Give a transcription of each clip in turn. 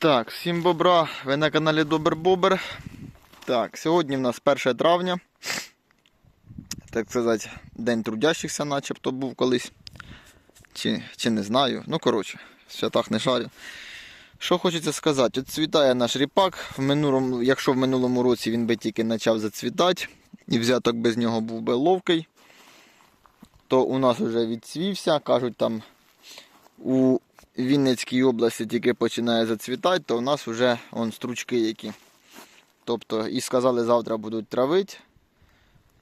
Так, всім бобра, ви на каналі Добр Бобер. Так, сьогодні в нас 1 травня. Так сказати, День трудящихся начебто був колись. Чи, чи не знаю. Ну, коротше, в святах не шарю. Що хочеться сказати, от цвітає наш ріпак. В минулому, якщо в минулому році він би тільки почав зацвітати, і взяток без нього був би ловкий, то у нас вже відцвівся. Кажуть, там у Вінницькій області тільки починає зацвітати, то у нас вже он, стручки які. Тобто, і сказали, завтра будуть травити.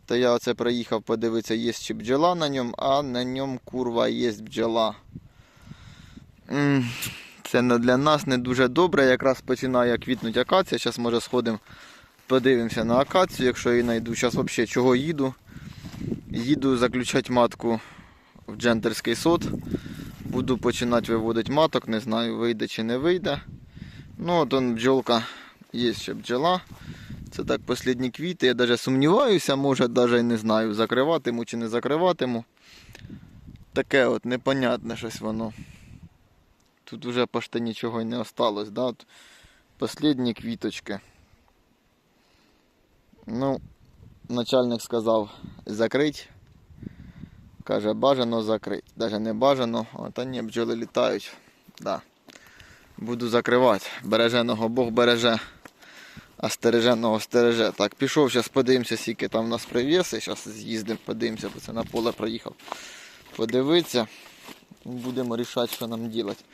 То я оце приїхав подивитися, є чи бджола на ньому, а на ньому курва є бджола. Це для нас не дуже добре. Якраз починає квітнути акація. Зараз може сходимо, подивимося на акацію, якщо її знайду. Зараз взагалі чого їду. Їду заключати матку в джентерський сот. Буду починати виводити маток, не знаю, вийде чи не вийде. Ну, от он бджолка, є ще бджола. Це так останні квіти. Я навіть сумніваюся, може навіть не знаю, закриватиму чи не закриватиму. Таке от непонятне щось воно. Тут вже почти нічого не осталось, да? От Останні квіточки. Ну, начальник сказав закрить. Каже, бажано закрити. Навіть не бажано, а та ні, бджоли літають. Да. Буду закривати. Береженого Бог береже, а стереженого стереже. Так, пішов, зараз подивимося, скільки там у нас привіси. Зараз з'їздимо, подивимося, бо це на поле проїхав. Подивитися. Будемо рішати, що нам робити.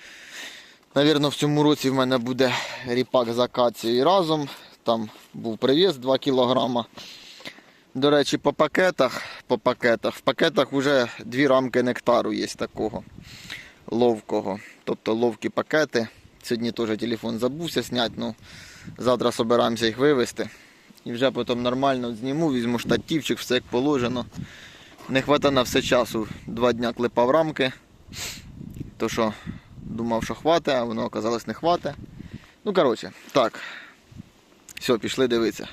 Навірно, в цьому році в мене буде ріпак з акацією разом. Там був привіз 2 кілограма. До речі, по пакетах, по пакетах. В пакетах вже дві рамки нектару є такого ловкого. Тобто ловкі пакети. Сьогодні теж телефон забувся зняти, ну завтра збираємося їх вивезти. І вже потім нормально зніму, візьму штативчик, все як положено. Не хватає на все часу. Два дня клепав рамки. То що думав, що хватить, а воно оказалось не хватить. Ну, коротше, так. Все, пішли дивитися.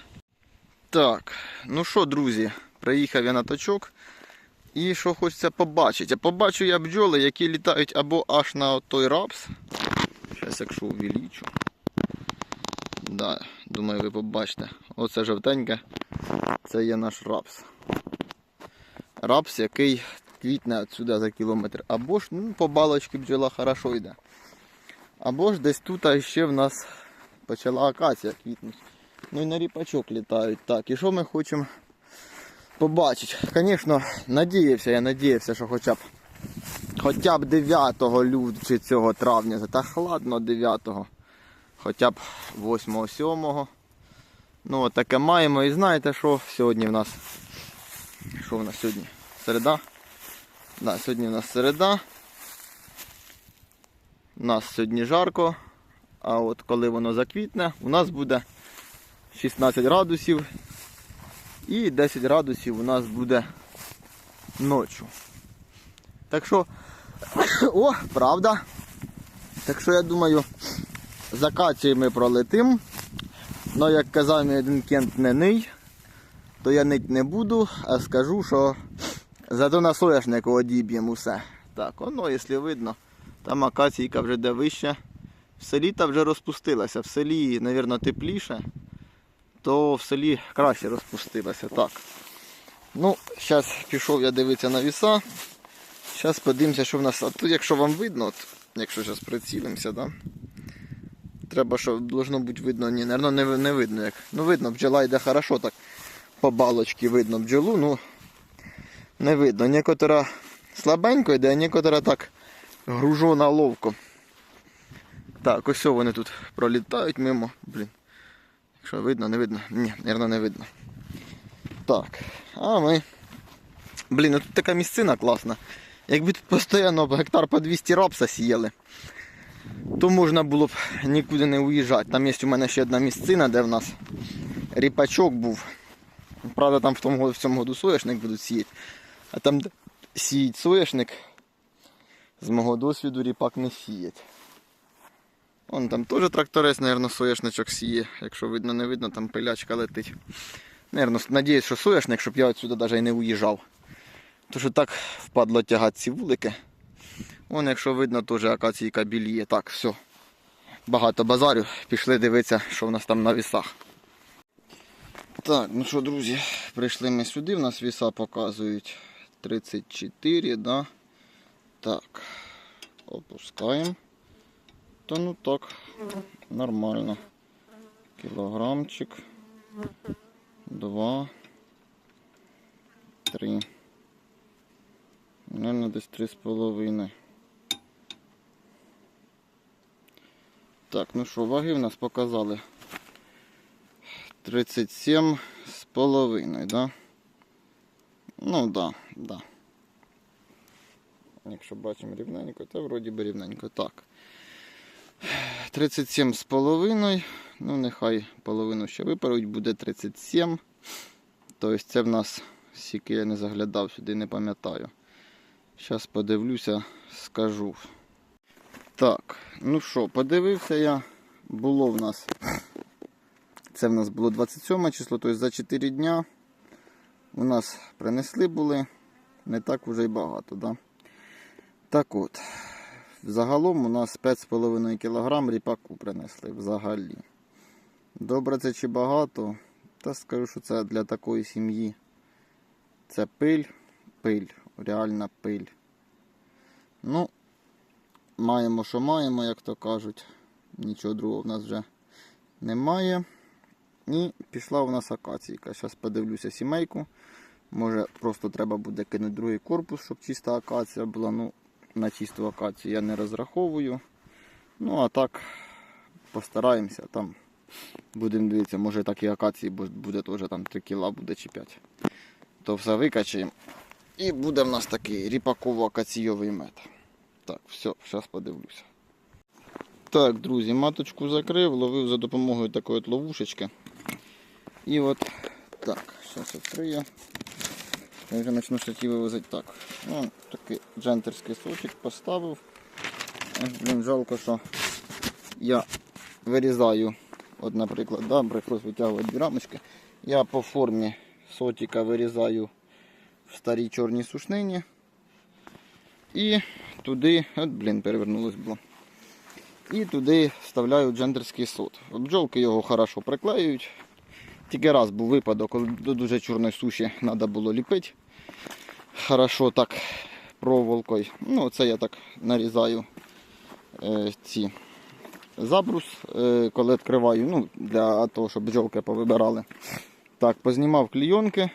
Так, ну що, друзі, приїхав я на точок. І що хочеться побачити? А побачу я бджоли, які літають або аж на той рапс. Зараз якщо увеличу. Да, думаю, ви побачите. Оце жовтеньке. Це є наш рапс. Рапс, який квітне отсюди за кілометр. Або ж ну, по балочці бджола хорошо йде. Або ж десь тут ще в нас почала акація квітнути. Ну і на ріпачок літають. Так, і що ми хочемо побачити? Звісно, надіявся, я надіявся, що хоча б хоча б 9 лютого чи цього травня, та хладно 9 хоча б 8-7. Ну от таке маємо. І знаєте що сьогодні в нас? Що в нас сьогодні? Середа? Да, сьогодні в нас середа. У нас сьогодні жарко, а от коли воно заквітне, у нас буде 16 градусів і 10 градусів у нас буде ночі. Так що, о, правда. Так що я думаю, з акацією ми пролетим. Но як казав мій один кент не ний, то я нить не буду, а скажу, що зато на соняшнику одіб'ємо усе. Так, воно, якщо видно, там акаційка вже де вище. В селі та вже розпустилася. В селі, мабуть, тепліше, то в селі краще розпустилася. Так. Ну, зараз пішов я дивитися на віса. Зараз подивимося, що в нас. А тут, якщо вам видно, от, якщо зараз прицілимося, да? треба, щоб должно бути видно. Ні, мабуть, не, не видно як. Ну видно, бджола йде хорошо так. По балочці видно бджолу, ну не видно. Некотора слабенько йде, а некотора так гружона ловко. Так, ось вони тут пролітають мимо. Блін. Якщо видно, не видно. Ні, мабуть, не видно. Так. А ми. Блін, ну тут така місцина класна. Якби тут постійно гектар по 200 рапса сіяли, то можна було б нікуди не уїжджати. Там є у мене ще одна місцина, де в нас ріпачок був. Правда, там в тому в цьому году соняшник будуть сіяти. А там де сіють соняшник, з мого досвіду ріпак не сіять. Вон там теж тракторець, мабуть, соняшничок сіє. Якщо видно, не видно, там пилячка летить. Наверно, надіюсь, що соняшник, щоб я отсюди навіть і не уїжджав. То що так впадло тягати ці вулики. Вон, якщо видно, теж акаційка біліє. Так, все. багато базарю. Пішли дивитися, що в нас там на вісах. Так, ну що, друзі, прийшли ми сюди, в нас віса показують 34, да? Так. Опускаємо. Та ну так, нормально. Кілограмчик. Два. Три. Наверное, десь три з половиною. Так, ну що, ваги в нас показали 37 з половиною, да? Ну да, да. Якщо бачимо рівненько, то вроді би рівненько. Так. 37 з половиною. Ну, нехай половину ще виперуть, буде 37. Тобто це в нас, скільки я не заглядав сюди, не пам'ятаю. Зараз подивлюся, скажу. Так, ну що, подивився я. Було в нас. Це в нас було 27 число, тобто за 4 дня у нас принесли були не так уже й багато, да? Так от, загалом у нас 5,5 кг ріпаку принесли взагалі. Добре це чи багато? Та скажу, що це для такої сім'ї. Це пиль, пиль, реальна пиль. Ну, маємо, що маємо, як то кажуть. Нічого другого в нас вже немає. І пішла у нас акаційка. Зараз подивлюся сімейку. Може просто треба буде кинути другий корпус, щоб чиста акація була. Ну, на чисту акацію я не розраховую. Ну, а так постараємося. Там будемо дивитися, може так і акації буде теж там 3 кіла буде чи 5. То все викачаємо. І буде в нас такий ріпаково-акаційовий мед. Так, все, зараз подивлюся. Так, друзі, маточку закрив, ловив за допомогою такої ловушечки. І от так, зараз відкрию. Я вже почну ті вивозити так. Ну, такий джентерський сочок поставив. Блін, жалко, що я вирізаю, от, наприклад, да, прийшлось витягувати дві рамочки. Я по формі сотика вирізаю в старій чорній сушнині. І туди, от, блін, перевернулось було. І туди вставляю джендерський сот. Бджолки його хорошо приклеюють. Тільки раз був випадок, коли до дуже чорної суші треба було ліпити. Хорошо так проволокою. Ну, це я так нарізаю е, ці забрус, е, коли відкриваю, ну, для того, щоб бджолки повибирали. Так, познімав клійонки,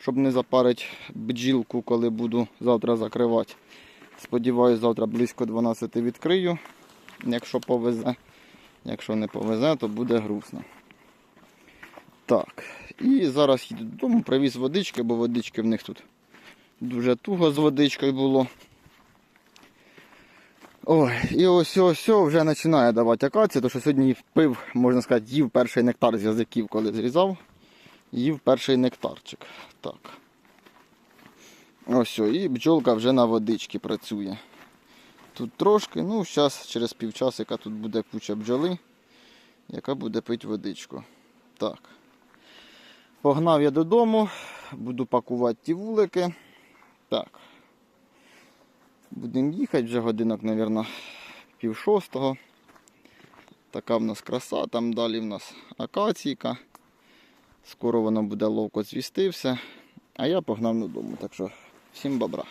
щоб не запарити бджілку, коли буду завтра закривати. Сподіваюсь, завтра близько 12 відкрию, якщо повезе. Якщо не повезе, то буде грустно. Так, і зараз їду додому, привіз водички, бо водички в них тут дуже туго з водичкою було. Ой, і ось ось вже починає давати акація, тому що сьогодні пив, можна сказати, їв перший нектар з язиків, коли зрізав. Їв перший нектарчик. Так. Ось, і бджолка вже на водичці працює. Тут трошки, ну, зараз через півчасика тут буде куча бджоли, яка буде пити водичку. Так. Погнав я додому, буду пакувати ті вулики. Так. Будемо їхати вже годинок, мабуть, пів шостого. Така в нас краса, там далі в нас акаційка. Скоро воно буде ловко звістився. А я погнав додому. Так що всім бобра.